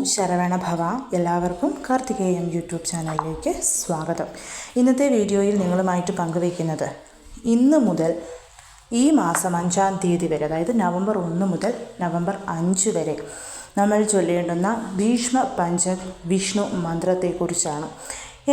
ഓം ശരവണ ഭവ എല്ലാവർക്കും കാർത്തികേയം യൂട്യൂബ് ചാനലിലേക്ക് സ്വാഗതം. ഇന്നത്തെ വീഡിയോയിൽ നിങ്ങളുമായിട്ട് പങ്കുവയ്ക്കുന്നത് ഇന്ന് മുതൽ ഈ മാസം അഞ്ചാം തീയതി വരെ അതായത് നവംബർ ഒന്ന് മുതൽ നവംബർ അഞ്ച് വരെ നമ്മൾ ചൊല്ലേണ്ടുന്ന ഭീഷ്മ പഞ്ചക് വിഷ്ണു മന്ത്രത്തെക്കുറിച്ചാണ്.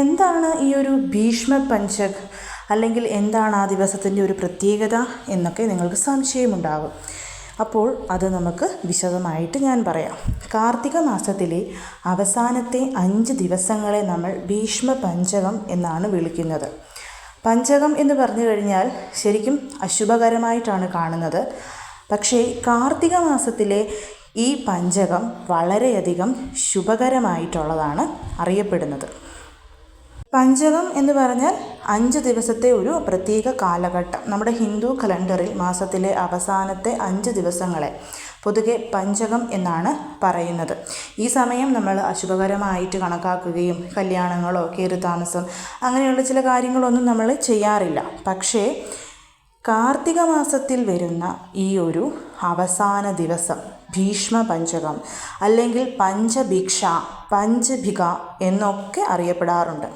എന്താണ് ഈ ഒരു ഭീഷ്മ പഞ്ചക് അല്ലെങ്കിൽ എന്താണ് ആ ദിവസത്തിന്റെ ഒരു പ്രത്യേകത എന്നൊക്കെ നിങ്ങൾക്ക് സംശയമുണ്ടാകും. അപ്പോൾ അത് നമുക്ക് വിശദമായിട്ട് ഞാൻ പറയാം. കാർത്തിക മാസത്തിലെ അവസാനത്തെ അഞ്ച് ദിവസങ്ങളെ നമ്മൾ ഭീഷ്മ പഞ്ചകം എന്നാണ് വിളിക്കുന്നത്. പഞ്ചകം എന്ന് പറഞ്ഞു കഴിഞ്ഞാൽ ശരിക്കും അശുഭകരമായിട്ടാണ് കാണുന്നത്. പക്ഷേ കാർത്തിക മാസത്തിലെ ഈ പഞ്ചകം വളരെയധികം ശുഭകരമായിട്ടുള്ളതാണ് അറിയപ്പെടുന്നത്. പഞ്ചകം എന്ന് പറഞ്ഞാൽ അഞ്ച് ദിവസത്തെ ഒരു പ്രത്യേക കാലഘട്ടം. നമ്മുടെ ഹിന്ദു കലണ്ടറിൽ മാസത്തിലെ അവസാനത്തെ അഞ്ച് ദിവസങ്ങളെ പൊതുവെ പഞ്ചകം എന്നാണ് പറയുന്നത്. ഈ സമയം നമ്മൾ അശുഭകരമായിട്ട് കണക്കാക്കുകയും കല്യാണങ്ങളോ കയറിത്താമസം അങ്ങനെയുള്ള ചില കാര്യങ്ങളൊന്നും നമ്മൾ ചെയ്യാറില്ല. പക്ഷേ കാർത്തിക മാസത്തിൽ വരുന്ന ഈ ഒരു അവസാന ദിവസം ഭീഷ്മ പഞ്ചകം അല്ലെങ്കിൽ പഞ്ചഭിക്ഷ പഞ്ചഭിക എന്നൊക്കെ അറിയപ്പെടാറുണ്ട്.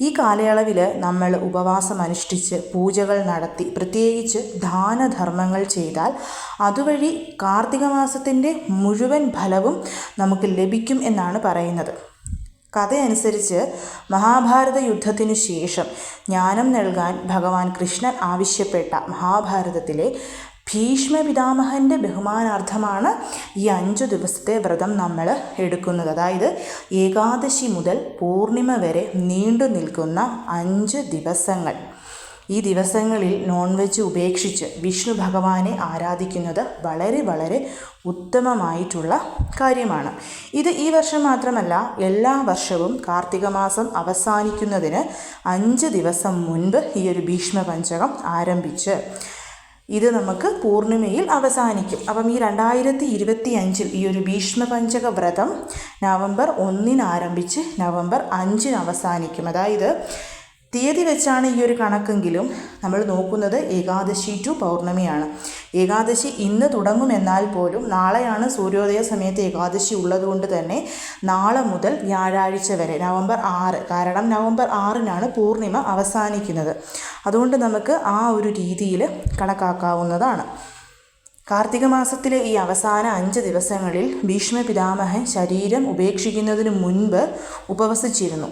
ഈ കാലയളവിൽ നമ്മൾ ഉപവാസം അനുഷ്ഠിച്ച് പൂജകൾ നടത്തി പ്രത്യേകിച്ച് ദാനധർമ്മങ്ങൾ ചെയ്താൽ അതുവഴി കാർത്തിക മാസത്തിന്റെ മുഴുവൻ ഫലവും നമുക്ക് ലഭിക്കും എന്നാണ് പറയുന്നത്. കഥയനുസരിച്ച് മഹാഭാരത യുദ്ധത്തിനു ശേഷം ജ്ഞാനം നൽകാൻ ഭഗവാൻ കൃഷ്ണൻ ആവശ്യപ്പെട്ട മഹാഭാരതത്തിലെ ഭീഷ്മ പിതാമഹന്റെ ബഹുമാനാർത്ഥമാണ് ഈ അഞ്ച് ദിവസത്തെ വ്രതം നമ്മൾ എടുക്കുന്നത്. അതായത് ഏകാദശി മുതൽ പൂർണിമ വരെ നീണ്ടു നിൽക്കുന്ന അഞ്ച് ദിവസങ്ങൾ. ഈ ദിവസങ്ങളിൽ നോൺ വെജ് ഉപേക്ഷിച്ച് വിഷ്ണു ഭഗവാനെ ആരാധിക്കുന്നത് വളരെ വളരെ ഉത്തമമായിട്ടുള്ള കാര്യമാണ്. ഇത് ഈ വർഷം മാത്രമല്ല എല്ലാ വർഷവും കാർത്തിക മാസം അവസാനിക്കുന്നതിന് അഞ്ച് ദിവസം മുൻപ് ഈ ഒരു ഭീഷ്മ പഞ്ചകം ആരംഭിച്ച് ഇത് നമുക്ക് പൂർണിമയിൽ അവസാനിക്കും. അപ്പം ഈ രണ്ടായിരത്തി ഇരുപത്തി അഞ്ചിൽ ഈ ഒരു ഭീഷ്മപഞ്ചക വ്രതം നവംബർ ഒന്നിന് ആരംഭിച്ച് നവംബർ അഞ്ചിന് അവസാനിക്കും. അതായത് തീയതി വെച്ചാണ് ഈ ഒരു കണക്കെങ്കിലും നമ്മൾ നോക്കുന്നത് ഏകാദശി ടു പൗർണമിയാണ്. ഏകാദശി ഇന്ന് തുടങ്ങുമെന്നാൽ പോലും നാളെയാണ് സൂര്യോദയ സമയത്ത് ഏകാദശി ഉള്ളതുകൊണ്ട് തന്നെ നാളെ മുതൽ വ്യാഴാഴ്ച വരെ നവംബർ ആറ് കാരണം നവംബർ ആറിനാണ് പൂർണിമ അവസാനിക്കുന്നത്. അതുകൊണ്ട് നമുക്ക് ആ ഒരു രീതിയിൽ കണക്കാക്കാവുന്നതാണ്. കാർത്തിക മാസത്തിലെ ഈ അവസാന അഞ്ച് ദിവസങ്ങളിൽ ഭീഷ്മ പിതാമഹൻ ശരീരം ഉപേക്ഷിക്കുന്നതിന് മുൻപ് ഉപവസിച്ചിരുന്നു.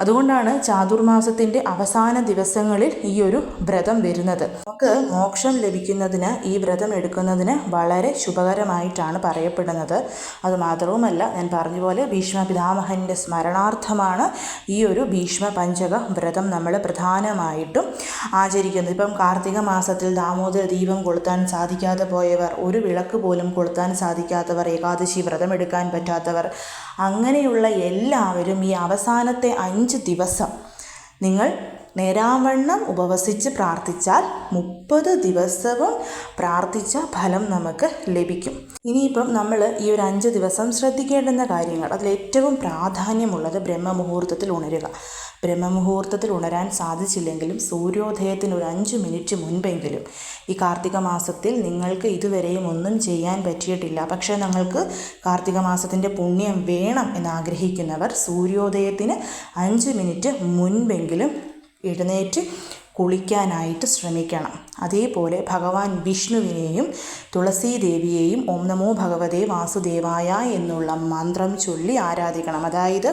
അതുകൊണ്ടാണ് ചാതുർമാസത്തിന്റെ അവസാന ദിവസങ്ങളിൽ ഈ ഒരു വ്രതം വരുന്നത്. നമുക്ക് മോക്ഷം ലഭിക്കുന്നതിന് ഈ വ്രതം എടുക്കുന്നതിന് വളരെ ശുഭകരമായിട്ടാണ് പറയപ്പെടുന്നത്. അതുമാത്രവുമല്ല ഞാൻ പറഞ്ഞ പോലെ ഭീഷ്മ പിതാമഹന്റെ സ്മരണാർത്ഥമാണ് ഈ ഒരു ഭീഷ്മ പഞ്ചക വ്രതം നമ്മൾ പ്രധാനമായിട്ടും ആചരിക്കുന്നത്. ഇപ്പം കാർത്തിക മാസത്തിൽ ദാമോദര ദീപം കൊളുത്താൻ സാധിക്കാതെ പോയവർ ഒരു വിളക്ക് പോലും കൊളുത്താൻ സാധിക്കാത്തവർ ഏകാദശി വ്രതമെടുക്കാൻ പറ്റാത്തവർ അങ്ങനെയുള്ള എല്ലാവരും ഈ അവസാനത്തെ അഞ്ച് ദിവസം. നിങ്ങൾ നേരാവണ്ണം ഉപവസിച്ച് പ്രാർത്ഥിച്ചാൽ മുപ്പത് ദിവസവും പ്രാർത്ഥിച്ച ഫലം നമുക്ക് ലഭിക്കും. ഇനിയിപ്പം നമ്മൾ ഈ ഒരു അഞ്ച് ദിവസം ശ്രദ്ധിക്കേണ്ടുന്ന കാര്യങ്ങൾ. അതിൽ ഏറ്റവും പ്രാധാന്യമുള്ളത് ബ്രഹ്മമുഹൂർത്തത്തിൽ ഉണരുക. ബ്രഹ്മമുഹൂർത്തത്തിൽ ഉണരാൻ സാധിച്ചില്ലെങ്കിലും സൂര്യോദയത്തിന് ഒരു അഞ്ച് മിനിറ്റ് മുൻപെങ്കിലും. ഈ കാർത്തിക മാസത്തിൽ നിങ്ങൾക്ക് ഇതുവരെയും ഒന്നും ചെയ്യാൻ പറ്റിയിട്ടില്ല. പക്ഷേ നിങ്ങൾക്ക് കാർത്തിക മാസത്തിന്റെ പുണ്യം വേണം എന്നാഗ്രഹിക്കുന്നവർ സൂര്യോദയത്തിന് അഞ്ച് മിനിറ്റ് മുൻപെങ്കിലും എഴുന്നേറ്റ് കുളിക്കാനായിട്ട് ശ്രമിക്കണം. അതേപോലെ ഭഗവാൻ വിഷ്ണുവിനെയും തുളസീദേവിയെയും ഓം നമോ ഭഗവതേ വാസുദേവായ എന്നുള്ള മന്ത്രം ചൊല്ലി ആരാധിക്കണം. അതായത്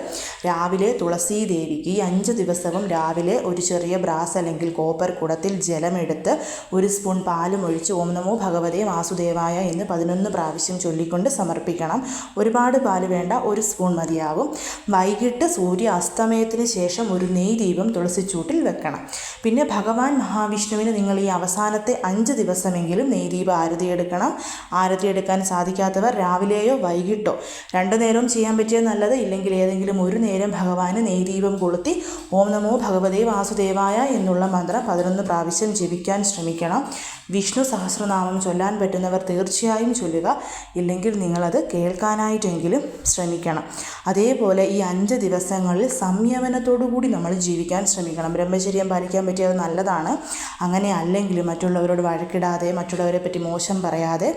രാവിലെ തുളസീദേവിക്ക് അഞ്ച് ദിവസവും രാവിലെ ഒരു ചെറിയ ബ്രാസ് അല്ലെങ്കിൽ കോപ്പർ കുടത്തിൽ ജലമെടുത്ത് ഒരു സ്പൂൺ പാലും ഒഴിച്ച് ഓം നമോ ഭഗവതേ വാസുദേവായ എന്ന് പതിനൊന്ന് പ്രാവശ്യം ചൊല്ലിക്കൊണ്ട് സമർപ്പിക്കണം. ഒരുപാട് പാൽ വേണ്ട ഒരു സ്പൂൺ മതിയാവും. വൈകിട്ട് സൂര്യ അസ്തമയത്തിന് ശേഷം ഒരു നെയ് ദീപം തുളസിച്ചൂട്ടിൽ വെക്കണം. പിന്നെ ഭഗവാൻ മഹാവിഷ്ണുവിന് നിങ്ങൾ ഈ അവസാനത്തെ അഞ്ച് ദിവസമെങ്കിലും നെയ്ദീപ ആരതി എടുക്കാൻ സാധിക്കാത്തവർ രാവിലെയോ വൈകിട്ടോ? രണ്ടു നേരവും ചെയ്യാൻ പറ്റിയ നല്ലത്. ഇല്ലെങ്കിൽ ഏതെങ്കിലും ഒരു നേരം ഭഗവാന് നെയ്ദീപം കൊളുത്തി ഓം നമോ ഭഗവതേ വാസുദേവായ എന്നുള്ള മന്ത്രം പതിനൊന്ന് പ്രാവശ്യം ജപിക്കാൻ ശ്രമിക്കണം. വിഷ്ണു സഹസ്രനാമം ചൊല്ലാൻ പറ്റുന്നവർ തീർച്ചയായും ചൊല്ലുക. ഇല്ലെങ്കിൽ നിങ്ങളത് കേൾക്കാനായിട്ടെങ്കിലും ശ്രമിക്കണം. അതേപോലെ ഈ അഞ്ച് ദിവസങ്ങളിൽ സംയമനത്തോടു കൂടി നമ്മൾ ജീവിക്കാൻ ശ്രമിക്കണം. ബ്രഹ്മചര്യം പാലിക്കാൻ പറ്റിയത് നല്ലതാണ്. അങ്ങനെ അല്ലെങ്കിൽ മറ്റുള്ളവരോട് വഴക്കിടാതെ മറ്റുള്ളവരെ പറ്റി മോശം പറയാതെ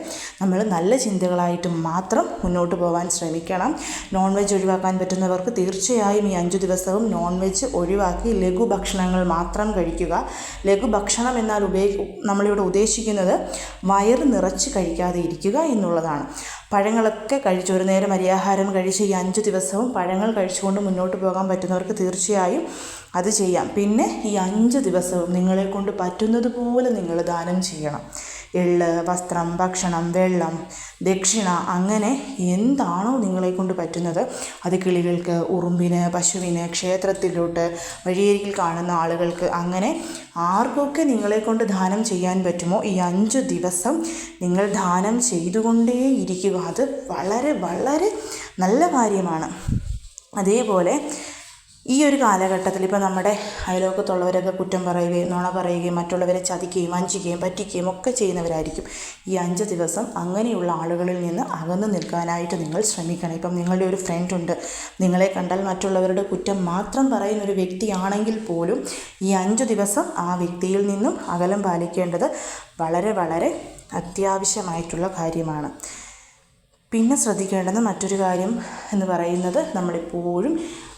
നമ്മൾ നല്ല ചിന്തകളായിട്ട് മാത്രം മുന്നോട്ട് പോകാൻ ശ്രമിക്കണം. നോൺ വെജ് ഒഴിവാക്കാൻ പറ്റുന്നവർക്ക് തീർച്ചയായും ഈ അഞ്ച് ദിവസവും നോൺ വെജ് ഒഴിവാക്കി ലഘു ഭക്ഷണങ്ങൾ മാത്രം കഴിക്കുക. ലഘു ഭക്ഷണം എന്നാൽ ഉപയോഗി നമ്മളിവിടെ ഉദ്ദേശിക്കുന്നത് വയറ് നിറച്ച് കഴിക്കാതെ ഇരിക്കുക എന്നുള്ളതാണ്. പഴങ്ങളൊക്കെ കഴിച്ച്. ഒരു നേരം അരിയാഹാരം കഴിച്ച് ഈ അഞ്ച് ദിവസവും പഴങ്ങൾ കഴിച്ചുകൊണ്ട് മുന്നോട്ട് പോകാൻ പറ്റുന്നവർക്ക് തീർച്ചയായും അത് ചെയ്യാം. പിന്നെ ഈ അഞ്ച് ദിവസവും നിങ്ങളെ കൊണ്ട് പറ്റുന്നത് പോലെ നിങ്ങൾ ദാനം ചെയ്യണം. എള്ള് വസ്ത്രം ഭക്ഷണം വെള്ളം ദക്ഷിണ അങ്ങനെ എന്താണോ നിങ്ങളെ കൊണ്ട് പറ്റുന്നത്. അത് കിളികൾക്ക് ഉറുമ്പിന് പശുവിന് ക്ഷേത്രത്തിലോട്ട് വഴിയരികിൽ കാണുന്ന ആളുകൾക്ക് അങ്ങനെ ആർക്കൊക്കെ നിങ്ങളെ കൊണ്ട് ദാനം ചെയ്യാൻ പറ്റുമോ? ഈ അഞ്ച് ദിവസം നിങ്ങൾ ദാനം ചെയ്തുകൊണ്ടേ ഇരിക്കുക. അത് വളരെ വളരെ നല്ല കാര്യമാണ്. അതേപോലെ ഈ ഒരു കാലഘട്ടത്തിൽ ഇപ്പോൾ നമ്മുടെ അയലോക്കത്തുള്ളവരൊക്കെ കുറ്റം പറയുകയും നുണ പറയുകയും മറ്റുള്ളവരെ ചതിക്കുകയും വഞ്ചിക്കുകയും പറ്റിക്കുകയും ഒക്കെ ചെയ്യുന്നവരായിരിക്കും. ഈ അഞ്ച് ദിവസം അങ്ങനെയുള്ള ആളുകളിൽ നിന്ന് അകന്നു നിൽക്കാനായിട്ട് നിങ്ങൾ ശ്രമിക്കണം. ഇപ്പം നിങ്ങളുടെ ഒരു ഫ്രണ്ട് ഉണ്ട്. നിങ്ങളെ കണ്ടാൽ മറ്റുള്ളവരുടെ കുറ്റം മാത്രം പറയുന്ന ഒരു വ്യക്തിയാണെങ്കിൽ പോലും ഈ അഞ്ച് ദിവസം ആ വ്യക്തിയിൽ നിന്നും അകലം പാലിക്കേണ്ടത് വളരെ വളരെ അത്യാവശ്യമായിട്ടുള്ള കാര്യമാണ്. പിന്നെ ശ്രദ്ധിക്കേണ്ടുന്ന മറ്റൊരു കാര്യം എന്ന് പറയുന്നത് നമ്മളെപ്പോഴും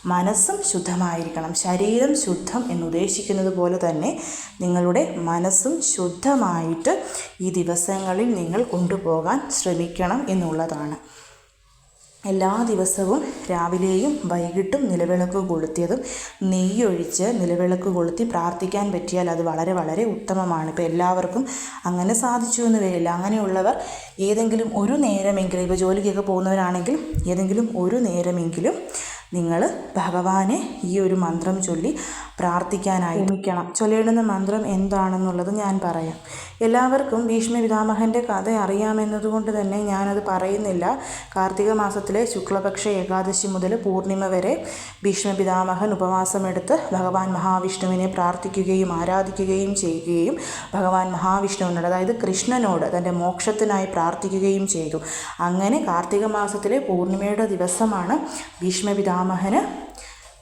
മനസ്സും ശുദ്ധമായിരിക്കണം. ശരീരം ശുദ്ധം എന്നുദ്ദേശിക്കുന്നത് പോലെ തന്നെ നിങ്ങളുടെ മനസ്സും ശുദ്ധമായിട്ട് ഈ ദിവസങ്ങളിൽ നിങ്ങൾ കൊണ്ടുപോകാൻ ശ്രമിക്കണം എന്നുള്ളതാണ്. എല്ലാ ദിവസവും രാവിലെയും വൈകിട്ടും നിലവിളക്ക് കൊളുത്തിയതും നെയ്യൊഴിച്ച് നിലവിളക്ക് കൊളുത്തി പ്രാർത്ഥിക്കാൻ പറ്റിയാൽ അത് വളരെ വളരെ ഉത്തമമാണ്. ഇപ്പോൾ എല്ലാവർക്കും അങ്ങനെ സാധിച്ചു എന്ന് വരില്ല. അങ്ങനെയുള്ളവർ ഏതെങ്കിലും ഒരു നേരമെങ്കിലും ഇപ്പോൾ ജോലിക്കൊക്കെ പോകുന്നവരാണെങ്കിൽ ഏതെങ്കിലും ഒരു നേരമെങ്കിലും നിങ്ങൾ ഭഗവാനെ ഈ ഒരു മന്ത്രം ചൊല്ലി പ്രാർത്ഥിക്കാനായി. ശ്രമിക്കണം ചൊല്ലിയിടുന്ന മന്ത്രം എന്താണെന്നുള്ളത് ഞാൻ പറയാം. എല്ലാവർക്കും ഭീഷ്മ പിതാമഹന്റെ കഥ അറിയാമെന്നതുകൊണ്ട് തന്നെ ഞാനത് പറയുന്നില്ല. കാർത്തിക മാസത്തിലെ ശുക്ലപക്ഷ ഏകാദശി മുതൽ പൂർണിമ വരെ ഭീഷ്മ പിതാമഹൻ ഉപവാസമെടുത്ത് ഭഗവാൻ മഹാവിഷ്ണുവിനെ പ്രാർത്ഥിക്കുകയും ആരാധിക്കുകയും ചെയ്യുകയും ഭഗവാൻ മഹാവിഷ്ണുവിനോട് അതായത് കൃഷ്ണനോട് തന്റെ മോക്ഷത്തിനായി പ്രാർത്ഥിക്കുകയും ചെയ്തു. അങ്ങനെ കാർത്തിക മാസത്തിലെ പൂർണിമയുടെ ദിവസമാണ് ഭീഷ്മ പിതാമഹന്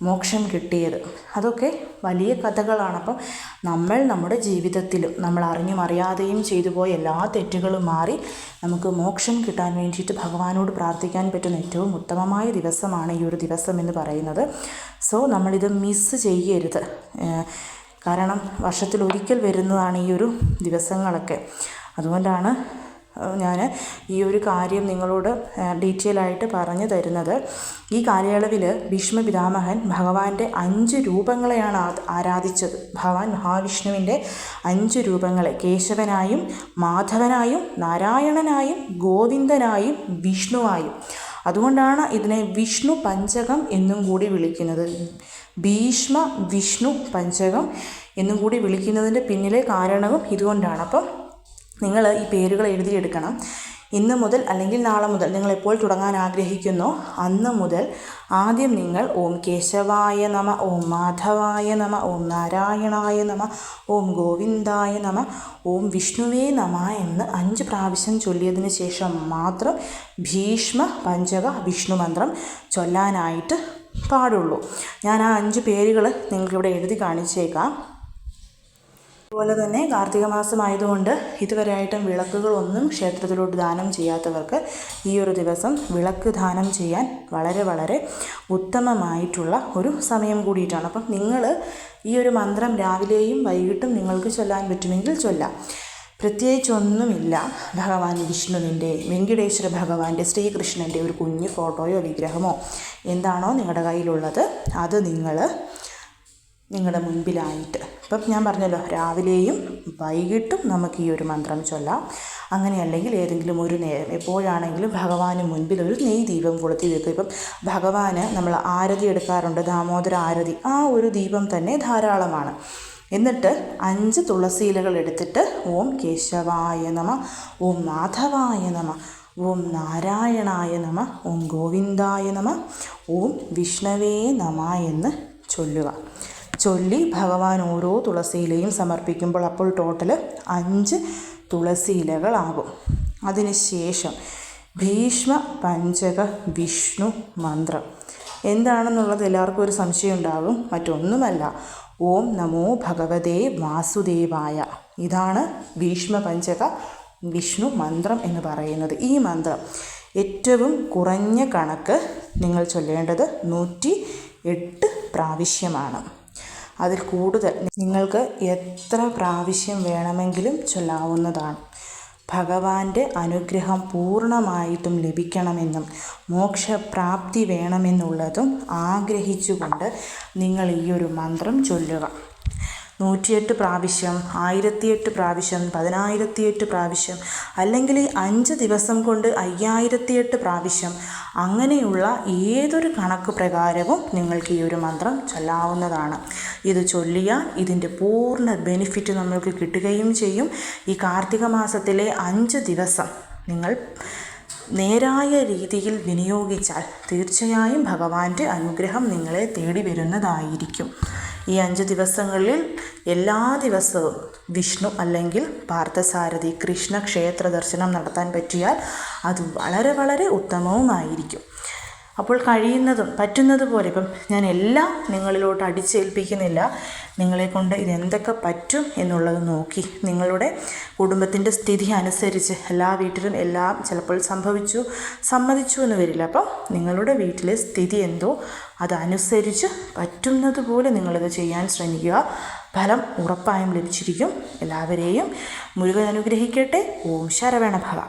മോക്ഷം കിട്ടിയത്. അതൊക്കെ വലിയ കഥകളാണ്. അപ്പം നമ്മൾ നമ്മുടെ ജീവിതത്തിലും നമ്മൾ അറിഞ്ഞും അറിയാതെയും ചെയ്തു പോയ എല്ലാ തെറ്റുകളും മാറി നമുക്ക് മോക്ഷം കിട്ടാൻ വേണ്ടിയിട്ട് ഭഗവാനോട് പ്രാർത്ഥിക്കാൻ പറ്റുന്ന ഏറ്റവും ഉത്തമമായ ദിവസമാണ് ഈ ഒരു ദിവസം എന്ന് പറയുന്നത്. സോ നമ്മളിത് മിസ്സ് ചെയ്യരുത്. കാരണം വർഷത്തിൽ ഒരിക്കൽ വരുന്നതാണ് ഈ ഒരു ദിവസങ്ങളൊക്കെ. അതുകൊണ്ടാണ് ഞാൻ ഈ ഒരു കാര്യം നിങ്ങളോട് ഡീറ്റെയിൽ ആയിട്ട് പറഞ്ഞു തരുന്നത്. ഈ കാലയളവിൽ ഭീഷ്മ പിതാമഹൻ ഭഗവാന്റെ അഞ്ച് രൂപങ്ങളെയാണ് ആരാധിച്ചത്. ഭഗവാൻ മഹാവിഷ്ണുവിന്റെ അഞ്ച് രൂപങ്ങളെ. കേശവനായും മാധവനായും നാരായണനായും ഗോവിന്ദനായും വിഷ്ണുവായും. അതുകൊണ്ടാണ് ഇതിനെ വിഷ്ണു പഞ്ചകം എന്നും കൂടി വിളിക്കുന്നത്. ഭീഷ്മ വിഷ്ണു പഞ്ചകം എന്നും കൂടി വിളിക്കുന്നതിന്റെ പിന്നിലെ കാരണവും ഇതുകൊണ്ടാണ്. അപ്പം നിങ്ങൾ ഈ പേരുകൾ എഴുതിയെടുക്കണം ഇന്ന് മുതൽ അല്ലെങ്കിൽ നാളെ മുതൽ നിങ്ങൾ എപ്പോൾ തുടങ്ങാൻ ആഗ്രഹിക്കുന്നു? അന്ന് മുതൽ ആദ്യം നിങ്ങൾ ഓം കേശവായ നമ ഓം മാധവായ നമ ഓം നാരായണായ നമ ഓം ഗോവിന്ദായ നമ ഓം വിഷ്ണുവേ നമ എന്ന് അഞ്ച് പ്രാവശ്യം ചൊല്ലിയതിന് ശേഷം മാത്രം ഭീഷ്മ പഞ്ചക വിഷ്ണു മന്ത്രം ചൊല്ലാനായിട്ട് പാടുള്ളൂ. ഞാൻ ആ അഞ്ച് പേരുകൾ നിങ്ങൾക്കിവിടെ എഴുതി കാണിച്ചേക്കാം. അതുപോലെ തന്നെ കാർത്തിക മാസമായതുകൊണ്ട് ഇതുവരെയായിട്ടും വിളക്കുകളൊന്നും ക്ഷേത്രത്തിലോട്ട് ദാനം ചെയ്യാത്തവർക്ക് ഈ ഒരു ദിവസം വിളക്ക് ദാനം ചെയ്യാൻ വളരെ വളരെ ഉത്തമമായിട്ടുള്ള ഒരു സമയം കൂടിയിട്ടാണ്. അപ്പം നിങ്ങൾ ഈ ഒരു മന്ത്രം രാവിലെയും വൈകിട്ടും നിങ്ങൾക്ക് ചൊല്ലാൻ പറ്റുമെങ്കിൽ ചൊല്ലാം. പ്രത്യേകിച്ചൊന്നുമില്ല. ഭഗവാൻ വിഷ്ണുവിന്റെ വെങ്കടേശ്വര ഭഗവാന്റെ ശ്രീകൃഷ്ണന്റെ ഒരു കുഞ്ഞു ഫോട്ടോയോ വിഗ്രഹമോ എന്താണോ നിങ്ങളുടെ കയ്യിലുള്ളത് അത് നിങ്ങൾ നിങ്ങളുടെ മുൻപിലായിട്ട്. ഇപ്പം ഞാൻ പറഞ്ഞല്ലോ രാവിലെയും വൈകിട്ടും നമുക്ക് ഈ ഒരു മന്ത്രം ചൊല്ലാം. അങ്ങനെയല്ലെങ്കിൽ ഏതെങ്കിലും ഒരു നേരം എപ്പോഴാണെങ്കിലും ഭഗവാന് മുൻപിൽ ഒരു നെയ് ദീപം കൊളുത്തി വെക്കും ഇപ്പം ഭഗവാന് നമ്മൾ ആരതി എടുക്കാറുണ്ട് ദാമോദര ആരതി. ആ ഒരു ദീപം തന്നെ ധാരാളമാണ്. എന്നിട്ട് അഞ്ച് തുളസി ഇലകൾ എടുത്തിട്ട് ഓം കേശവായ നമ ഓം മാധവായ നമ ഓം നാരായണായ നമ ഓം ഗോവിന്ദായ നമ ഓം വിഷ്ണവേ നമ എന്ന് ചൊല്ലുക. ചൊല്ലി ഭഗവാൻ ഓരോ തുളസിയിലയും സമർപ്പിക്കുമ്പോൾ അപ്പോൾ ടോട്ടൽ അഞ്ച് തുളസി ഇലകളാകും അതിനുശേഷം ഭീഷ്മ പഞ്ചക വിഷ്ണു മന്ത്രം. എന്താണെന്നുള്ളത് എല്ലാവർക്കും ഒരു സംശയം ഉണ്ടാകും മറ്റൊന്നുമല്ല ഓം നമോ ഭഗവതേ വാസുദേവായ. ഇതാണ് ഭീഷ്മ പഞ്ചക വിഷ്ണു മന്ത്രം എന്ന് പറയുന്നത്. ഈ മന്ത്രം ഏറ്റവും കുറഞ്ഞ കണക്ക് നിങ്ങൾ ചൊല്ലേണ്ടത് നൂറ്റി എട്ട് പ്രാവശ്യമാണ്. അതിൽ കൂടുതൽ നിങ്ങൾക്ക് എത്ര പ്രാവശ്യം വേണമെങ്കിലും ചൊല്ലാവുന്നതാണ്. ഭഗവാന്റെ അനുഗ്രഹം പൂർണമായിട്ടും ലഭിക്കണമെന്നും മോക്ഷപ്രാപ്തി വേണമെന്നുള്ളതും ആഗ്രഹിച്ചുകൊണ്ട് നിങ്ങൾ ഈ ഒരു മന്ത്രം ചൊല്ലുക. നൂറ്റിയെട്ട് പ്രാവശ്യം ആയിരത്തിയെട്ട് പ്രാവശ്യം പതിനായിരത്തിയെട്ട് പ്രാവശ്യം അല്ലെങ്കിൽ അഞ്ച് ദിവസം കൊണ്ട് അയ്യായിരത്തിയെട്ട് പ്രാവശ്യം. അങ്ങനെയുള്ള ഏതൊരു കണക്ക് പ്രകാരവും നിങ്ങൾക്ക് ഈ ഒരു മന്ത്രം ചൊല്ലാവുന്നതാണ്. ഇത് ചൊല്ലിയാൽ ഇതിന്റെ പൂർണ ബെനിഫിറ്റ് നമ്മൾക്ക് കിട്ടുകയും ചെയ്യും. ഈ കാർത്തിക മാസത്തിലെ അഞ്ച് ദിവസം നിങ്ങൾ നേരായ രീതിയിൽ വിനിയോഗിച്ചാൽ തീർച്ചയായും ഭഗവാന്റെ അനുഗ്രഹം നിങ്ങളെ തേടി വരുന്നതായിരിക്കും. ഈ അഞ്ച് ദിവസങ്ങളിൽ എല്ലാ ദിവസവും വിഷ്ണു അല്ലെങ്കിൽ പാർത്ഥസാരഥി കൃഷ്ണ ക്ഷേത്ര ദർശനം നടത്താൻ പറ്റിയാൽ അത് വളരെ വളരെ ഉത്തമവുമായിരിക്കും. അപ്പോൾ കഴിയുന്നതും പറ്റുന്നതുപോലെ ഇപ്പം ഞാൻ എല്ലാം നിങ്ങളിലോട്ട് അടിച്ചേൽപ്പിക്കുന്നില്ല. നിങ്ങളെ കൊണ്ട് ഇതെന്തൊക്കെ പറ്റും എന്നുള്ളത് നോക്കി നിങ്ങളുടെ കുടുംബത്തിന്റെ സ്ഥിതി അനുസരിച്ച് എല്ലാ വീട്ടിലും എല്ലാം ചിലപ്പോൾ സംഭവിച്ചു സമ്മതിച്ചു എന്ന് വരില്ല. അപ്പോൾ നിങ്ങളുടെ വീട്ടിലെ സ്ഥിതി എന്തോ അതനുസരിച്ച് പറ്റുന്നത് പോലെ നിങ്ങളിത് ചെയ്യാൻ ശ്രമിക്കുക. ഫലം ഉറപ്പായും ലഭിച്ചിരിക്കും. എല്ലാവരെയും മുരുകൻ അനുഗ്രഹിക്കട്ടെ. ഓം ശരവണ ഭവ